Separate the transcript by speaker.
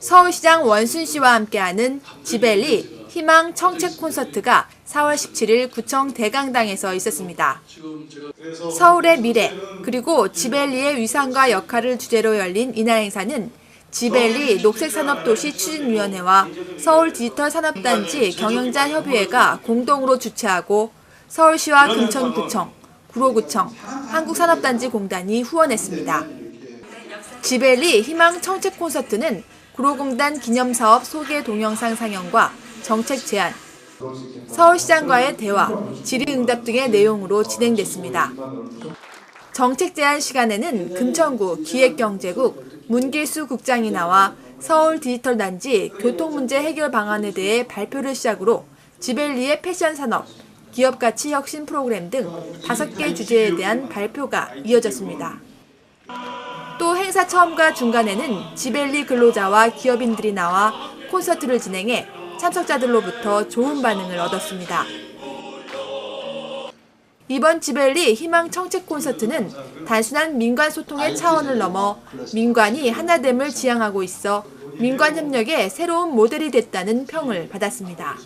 Speaker 1: 서울시장 원순 씨와 함께하는 지벨리 희망 청책 콘서트가 4월 17일 구청 대강당에서 있었습니다. 서울의 미래 그리고 지벨리의 위상과 역할을 주제로 열린 이날 행사는 지벨리 녹색산업도시 추진위원회와 서울 디지털 산업단지 경영자 협의회가 공동으로 주최하고 서울시와 금천구청, 구로구청, 한국산업단지 공단이 후원했습니다. 지벨리 희망 청책 콘서트는 구로공단 기념사업 소개 동영상 상영과 정책 제안, 서울시장과의 대화, 질의응답 등의 내용으로 진행됐습니다. 정책 제안 시간에는 금천구 기획경제국 문길수 국장이 나와 서울 디지털 단지 교통 문제 해결 방안에 대해 발표를 시작으로 지벨리의 패션 산업, 기업 가치 혁신 프로그램 등 다섯 개 주제에 대한 발표가 이어졌습니다. 또 행사 처음과 중간에는 지벨리 근로자와 기업인들이 나와 콘서트를 진행해 참석자들로부터 좋은 반응을 얻었습니다. 이번 지벨리 희망 청책 콘서트는 단순한 민관 소통의 차원을 넘어 민관이 하나됨을 지향하고 있어 민관 협력의 새로운 모델이 됐다는 평을 받았습니다.